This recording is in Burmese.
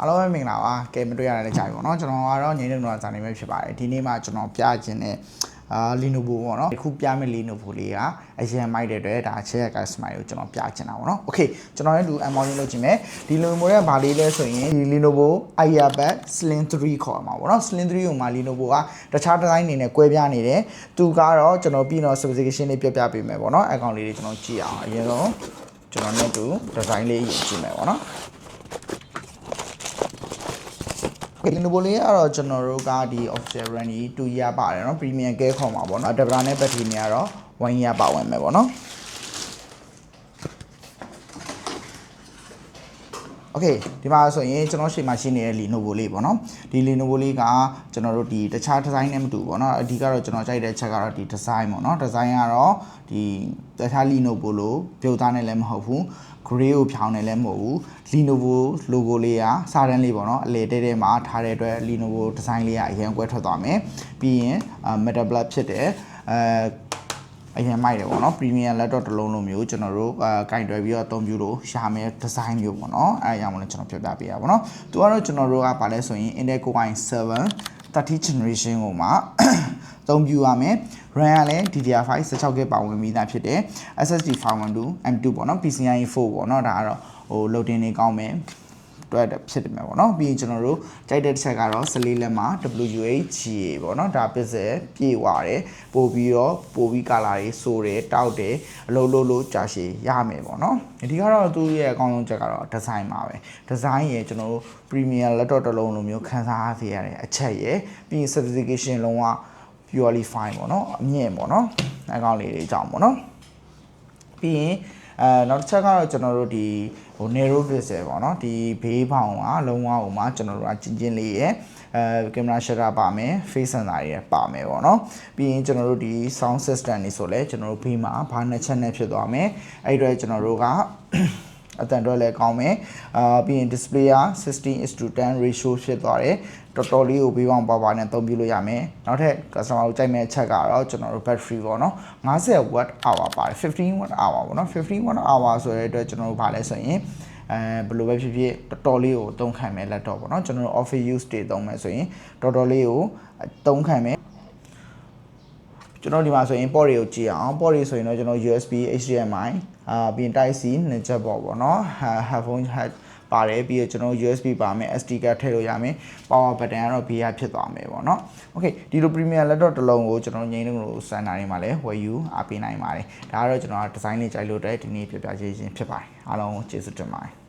အားလုံးပဲမင်္ဂလာပါကဲမတွေ့ရတဲ့ကြာပြီပေါ့နော်ကျွန်တော်ကတော့ငိမ့်နေတော့ဇာနေပဲဖြစ်ပါတယ်ဒီနေ့မှကျွန်တော်ပြခြင်းနဲ့အာ Lenovo ပေါ့နော်အခုပြမယ့် Lenovo လေးကအရင်မိုက်တဲ့အတွက်ဒါအချက်ရ customer ကိုကျွန်တော်ပြချင်တာပေါ့နော် Okay ကျွန်တော်လည်းလူ unboxing လုပ်ခြင်းမယ်ဒီ Lenovo ရဲ့ဘာလေးလဲဆိုရင်ဒီ Lenovo IdeaPad Slim 3ခေါ်မှာပေါ့နော် Slim 3ကိုမှ Lenovo ကတခြား design အနေနဲ့ကွဲပြားနေတယ်သူကတော့ကျွန်တော်ပြီးတော့ specification လေးပြပြပေးမယ်ပေါ့နော်အကောင့်လေးတွေကျွန်တော်ကြည့်အောင်အရင်ဆုံးကျွန်တော်နဲ့တူ design လေးကြည့်မယ်ပေါ့နော် ကလင်နိုလေးကတော့ကျွန်တော်တို့ကဒီ official runny 2 year ပါတယ်เนาะ premium ကဲခေါ်မှာပေါ့เนาะ adapter နဲ့ battery နဲ့ကတော့1 year ပါဝင်မယ်ပေါ့เนาะ โอเคဒီမှာဆိုရင်ကျွန်တော်ရှေ့မှာရှိနေတဲ့ Lenovo လေးပေါ့နော်ဒီ Lenovo လေးကကျွန်တော်တို့ဒီတခြား design နဲ့မတူဘူးပေါ့နော်အဓိကတော့ကျွန်တော်ကြိုက်တဲ့ချက်ကတော့ဒီ design ပေါ့နော် design ကတော့ဒီတခြား Lenovo လို့ပြုတ်သားနဲ့လည်းမဟုတ်ဘူး gray ကိုဖြောင်းနေလည်းမဟုတ်ဘူး Lenovo logo လေးကစာတန်းလေးပေါ့နော်အလေတဲတဲမှာထားတဲ့အတွက် Lenovo design လေးကအရင်ကွဲထွက်သွားမယ်ပြီးရင် metal black ဖြစ်တယ်အဲ အရင်မိုက်တယ်ပေါ့နော် premium laptop တစ်လုံးလိုမျိုးကျွန်တော်တို့အဲကင်တွယ်ပြီးတော့အသုံးပြုလို့ရှာမယ် design မျိုးပေါ့နော်အဲအကြောင်းမလို့ကျွန်တော်ပြပြပေးရပါတော့သူကတော့ကျွန်တော်တို့ကဗာလဲဆိုရင် Intel Core i7 30 generation ကိုမှအသုံးပြုရမယ် RAM ကလည်း DDR5 16GB ပါဝင်ပြီးသားဖြစ်တယ် SSD 512 M2 ပေါ့နော် PCIe 4ပေါ့နော်ဒါကတော့ဟို loading နေကောင်းမယ် တွက်ဖြစ်တယ်မယ်ပေါ့နော်ပြီးရင်ကျွန်တော်တို့ကြိုက်တဲ့တစ်ချက်ကတော့14လက်မှာ WHGA ပေါ့နော်ဒါပစ္စည်းပြေဝတယ်ပို့ပြီးတော့ပို့ပြီးကာလာတွေစိုးတယ်တောက်တယ်အလုံးလုံးလို့ကြာရှည်ရမယ်ပေါ့နော်ဒီကတော့သူ့ရဲ့အကောင်းဆုံးချက်ကတော့ design ပါပဲ design ရဲ့ကျွန်တော်တို့ premium laptop တစ်လုံးလိုမျိုးခန်းစားရစေရတဲ့အချက်ရဲ့ပြီးရင် certification လုံးဝ purely fine ပေါ့နော်အမြင့်ပေါ့နော်အကောင့်လေးတွေအကြောင်းပေါ့နော်ပြီးရင် အဲနောက်တစ်ချက်ကတော့ကျွန်တော်တို့ဒီဟို narrow pixel ပေါ့နော်ဒီဘေးဘောင်ကလုံးဝဟိုမှာကျွန်တော်တို့ကချင်းချင်းလေးရဲ့အဲကင်မရာရှယ်တာပါမယ် face sensor တွေပါမယ်ပေါ့နော်ပြီးရင်ကျွန်တော်တို့ဒီ sound system တွေဆိုလဲကျွန်တော်တို့ဘေးမှာဘာနှစ်ချက်နဲ့ဖြစ်သွားမယ်အဲ့ဒီတော့ကျွန်တော်တို့က အတန်တော့လည်းကောင်းမယ်အာပြီးရင် display က16:10 ratio ဖြစ်သွားတယ်တော်တော်လေးကိုဘေးပေါင်းပါပါနဲ့အသုံးပြုလို့ရမယ်နောက်ထပ် customer ကိုကြိုက်မဲ့အချက်ကတော့ကျွန်တော်တို့ battery ပေါ့နော်50 watt hour ပါတယ်15 watt hour ပေါ့နော်15 watt hour ဆိုတဲ့အတွက်ကျွန်တော်တို့ဗာလဲဆိုရင်အဲဘယ်လိုပဲဖြစ်ဖြစ်တော်တော်လေးကိုအသုံးခံမယ် laptop ပေါ့နော်ကျွန်တော်တို့ office use တွေသုံးမယ်ဆိုရင်တော်တော်လေးကိုအသုံးခံမယ် ကျွန်တော်ဒီမှာဆိုရင် port တွေကိုကြည့်အောင် port တွေဆိုရင်တော့ကျွန်တော် USB HDMI အာပြီးရင် Type C နှစ်ချက်ပေါ့ပေါ့နော် headphone head ပါတယ်ပြီးတော့ကျွန်တော် USB ပါမယ် SD card ထည့်လို့ရမယ် power button ကတော့ VR ဖြစ်သွားမယ်ပေါ့နော် okay ဒီလို premium laptop တစ်လုံးကိုကျွန်တော်ငိမ့်လို့ standard တွေမှာလည်းဝယ်ယူအားပေးနိုင်ပါတယ်ဒါကတော့ကျွန်တော် design လေးကြိုက်လို့တဲ့ဒီနေ့ပြပြချင်းဖြစ်ပါတယ်အားလုံးကျေးဇူးတင်ပါတယ်